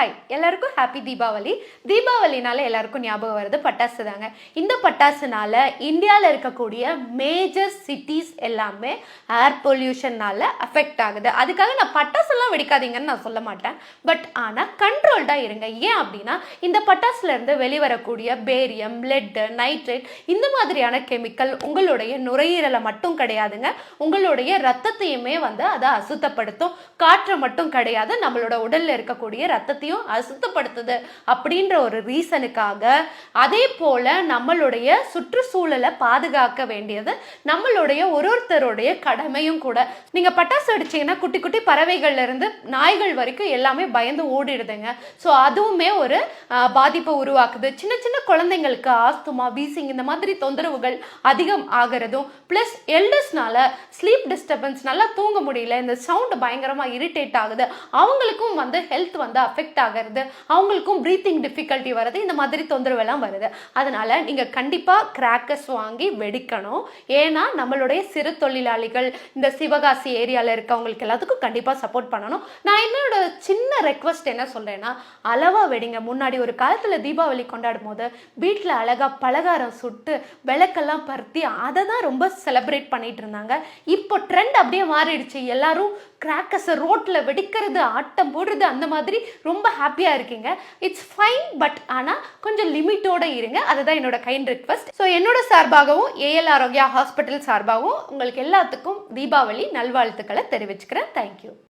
Hi எல்லாருக்கும் happy Deepavali. தீபாவளினால எல்லாருக்கும் ஞாபகம் வருது பட்டாசு தாங்க. இந்த பட்டாசுனால இந்தியாவில் இருக்கக்கூடிய மேஜர் சிட்டிஸ் எல்லாமே ஏர் பொல்யூஷன்னால அஃபெக்ட் ஆகுது. அதுக்காக நான் பட்டாசுலாம் வெடிக்காதீங்கன்னு நான் சொல்ல மாட்டேன். பட் ஆனால் கண்ட்ரோல்டாக இருங்க. ஏன் அப்படின்னா இந்த பட்டாசுலேருந்து வெளிவரக்கூடிய பேரியம் லெட்டு நைட்ரேட் இந்த மாதிரியான கெமிக்கல் உங்களுடைய நுரையீரலை மட்டும் கிடையாதுங்க. உங்களுடைய ரத்தத்தையுமே வந்து அதை அசுத்தப்படுத்தும். காற்றை மட்டும் கிடையாது. நம்மளோட உடலில் இருக்கக்கூடிய ரத்தத்தையும் அசுத்தப்படுத்துது அப்படின்ற ஒரு ரீசனுக்காக அதே போல நம்மளுடைய சுற்றுச்சூழலை பாதுகாக்க வேண்டியது நம்மளுடைய ஒரு ஒருத்தருடைய கடமையும் கூட. நீங்க பட்டாசு அடிச்சீங்கன்னா குட்டி குட்டி பறவைகள்ல இருந்து நாய்கள் வரைக்கும் எல்லாமே பயந்து ஓடிடுதுங்க. ஸோ அதுவுமே ஒரு பாதிப்பை உருவாக்குது. சின்ன சின்ன குழந்தைங்களுக்கு ஆஸ்துமா வீசிங் இந்த மாதிரி தொந்தரவுகள் அதிகம் ஆகிறதும் ப்ளஸ் எல்டர்ஸ்னால ஸ்லீப் டிஸ்டர்பன்ஸ் நல்லா தூங்க முடியல இந்த சவுண்ட் பயங்கரமா இரிட்டேட் ஆகுது. அவங்களுக்கும் வந்து ஹெல்த் வந்து அஃபெக்ட் ஆகிறது அவங்களுக்கும் ப்ரீத்திங் டிஃபிகல்ட்டி வருது இந்த மாதிரி தொந்தரவு எல்லாம் வருது. அதனால நீங்க கண்டிப்பா கிராக்கர்ஸ் வாங்கி வெடிக்கணும். ஏன்னா நம்மளுடைய சிறு தொழிலாளிகள் இந்த சிவகாசி ஏரியால இருக்கவங்களுக்கு எல்லாத்துக்கும் கண்டிப்பா சப்போர்ட் பண்ணணும். நான் என்னோட சின்ன ரெக்வஸ்ட் என்ன சொல்கிறேன்னா அளவாக வெடிங்க. முன்னாடி ஒரு காலத்தில் தீபாவளி கொண்டாடும் போது வீட்டில் அழகா பலகாரம் சுட்டு விளக்கெல்லாம் பருத்தி அதை தான் ரொம்ப செலப்ரேட் பண்ணிட்டு இருந்தாங்க. இப்போ ட்ரெண்ட் அப்படியே மாறிடுச்சு. எல்லாரும் கிராக்கஸை ரோட்டில் வெடிக்கிறது ஆட்டம் போடுறது அந்த மாதிரி ரொம்ப ஹாப்பியாக இருக்கீங்க. இட்ஸ் ஃபைன் பட் ஆனால் கொஞ்சம் லிமிட்டோட இருங்க. அதுதான் என்னோட கைண்ட் ரிக்வஸ்ட் ஸோ என்னோட சார்பாகவும் ஏஎல் ஆரோக்கியா ஹாஸ்பிட்டல் சார்பாகவும் உங்களுக்கு எல்லாத்துக்கும் தீபாவளி நல்வாழ்த்துக்களை தெரிவிச்சுக்கிறேன். தேங்க்யூ